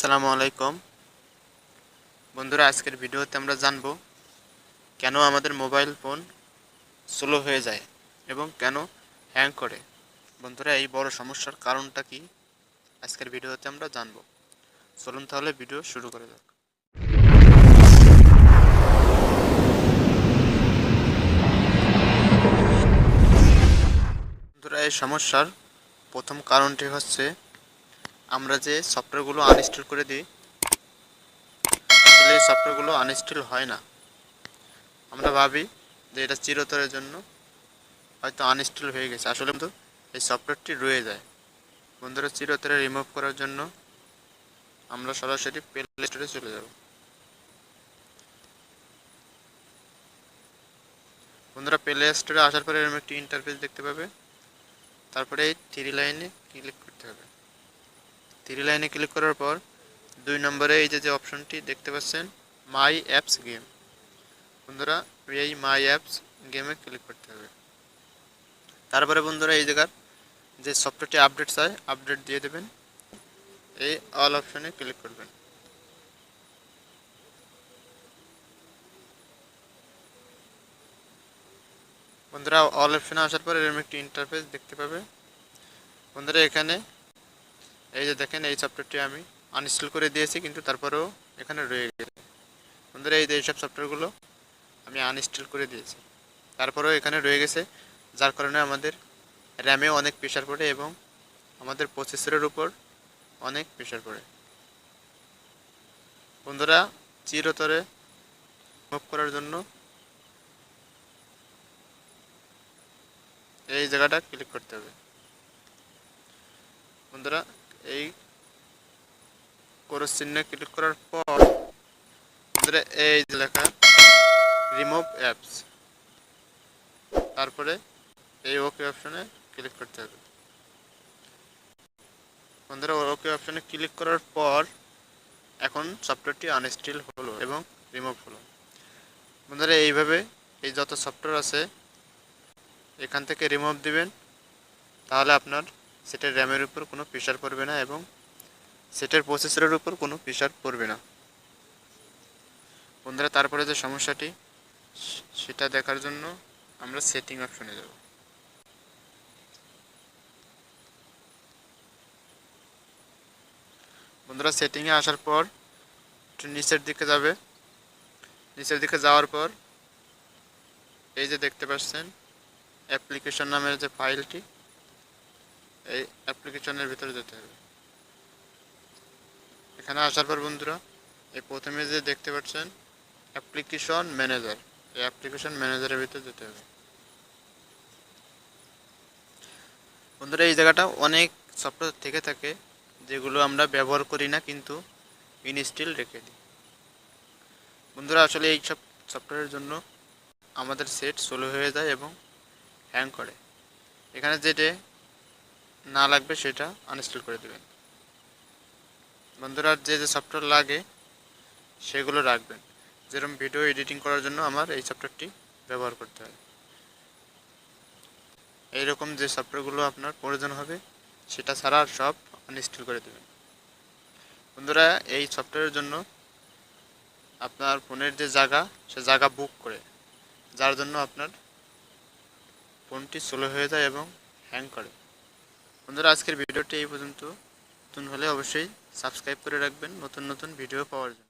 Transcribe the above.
আসসালামু আলাইকুম। বন্ধুরা, আজকের ভিডিওতে আমরা জানব কেন আমাদের মোবাইল ফোন স্লো হয়ে যায় এবং কেন হ্যাং করে। বন্ধুরা, এই বড় সমস্যার কারণটা কি? আজকের ভিডিওতে আমরা জানব। চলুন তাহলে ভিডিও শুরু করে যাক। বন্ধুরা, এই সমস্যার প্রথম কারণটি হচ্ছে আমরা যে সফটওয়্যারগুলো আনইনস্টল করে দিই, আসলে এই সফটওয়্যারগুলো আনইনস্টল হয় না। আমরা ভাবি যে এটা চিরতরের জন্য হয়তো আনইনস্টল হয়ে গেছে। আসলে কিন্তু এই সফটওয়্যারটি রয়ে যায়। বন্ধুরা, চিরতরে রিমুভ করার জন্য আমরা সরাসরি প্লে স্টোরে চলে যাব। বন্ধুরা প্লে স্টোরে আসার পরে এরকম একটি ইন্টারফেস দেখতে পাবে। তারপরে এই থ্রি লাইনে ক্লিক করতে হবে। থ্রি লাইনে ক্লিক করার পর দুই নম্বরে এই যে যে অপশনটি দেখতে পাচ্ছেন মাই অ্যাপস গেম বন্ধুরা, এই মাই অ্যাপস গেমে ক্লিক করতে হবে। তারপরে বন্ধুরা, এই জায়গার যে সফটওয়্যারটি আপডেট চায় আপডেট দিয়ে দেবেন। এই অল অপশনে ক্লিক করবেন। বন্ধুরা অল অপশনে আসার পর এরকম একটি ইন্টারফেস দেখতে পাবে। বন্ধুরা, এখানে এই যে দেখেন, এই সফটওয়্যারটি আমি আনইনস্টল করে দিয়েছি, কিন্তু তারপরেও এখানে রয়ে গেছে। বন্ধুরা, এই যে এইসব সফটওয়্যারগুলো আমি আনইনস্টল করে দিয়েছি। তারপরেও এখানে রয়ে গেছে, যার কারণে আমাদের র্যামেও অনেক প্রেশার পড়ে এবং আমাদের প্রসেসরের উপর অনেক প্রেশার পড়ে। বন্ধুরা, চিরতরে মুভ করার জন্য এই জায়গাটা ক্লিক করতে হবে। বন্ধুরা এই ক্রস চিহ্নে ক্লিক করার পর এই যে লেখা রিমুভ অ্যাপস। তারপরে এই ওকে অপশনে ক্লিক করতে হবে। বন্ধুরা ওকে অপশনে ক্লিক করার পর এখন সফটওয়্যারটি আনস্টিল হলো এবং রিমুভ হলো। বন্ধুরা, এইভাবে এই যত সফটওয়্যার আছে, এখান থেকে রিমুভ দিবেন, তাহলে আপনার সেটার র্যামের উপর কোনো প্রেশার পড়বে না এবং সেটার প্রসেসরের উপর কোনো প্রেশার পড়বে না। বন্ধুরা, তারপরে যে সমস্যাটি, সেটা দেখার জন্য আমরা সেটিং অপশনে যাব। বন্ধুরা সেটিংয়ে আসার পর নিচের দিকে যাবে। নিচের দিকে যাওয়ার পর এই যে দেখতে পাচ্ছেন অ্যাপ্লিকেশন নামের যে ফাইলটি এই অ্যাপ্লিকেশনের ভিতরে যেতে হবে। এখানে আসার পর বন্ধুরা, এই প্রথমে যে দেখতে পাচ্ছেন, অ্যাপ্লিকেশন ম্যানেজার। এই অ্যাপ্লিকেশন ম্যানেজারের ভিতরে যেতে হবে। বন্ধুরা, এই জায়গাটা অনেক সফটওয়্যার থেকে থাকে, যেগুলো আমরা ব্যবহার করি না, কিন্তু ইনস্টিল রেখে দিই। বন্ধুরা, আসলে এই সব সফটওয়্যারের জন্য আমাদের সেট সোলো হয়ে যায় এবং হ্যাং করে। এখানে যেটা না লাগবে সেটা আনইনস্টল করে দেবেন। বন্ধুরা, যে যে সফটওয়্যার লাগে, সেগুলো রাখবেন। যেরকম ভিডিও এডিটিং করার জন্য আমার এই সফটওয়্যারটি ব্যবহার করতে হয়। এইরকম যে সফটওয়্যারগুলো আপনার প্রয়োজন হবে, সেটা ছাড়া আর সব আনইনস্টল করে দেবেন। বন্ধুরা, এই সফটওয়্যারের জন্য আপনার ফোনের যে জায়গা, সে জায়গা বুক করে। যার জন্য আপনার ফোনটি স্লো হয়ে যায় এবং হ্যাং করে। বন্ধুরা, আজকের ভিডিওটি এই পর্যন্ত। নতুন হলে অবশ্যই সাবস্ক্রাইব করে রাখবেন। নতুন নতুন ভিডিও পাওয়ার জন্য।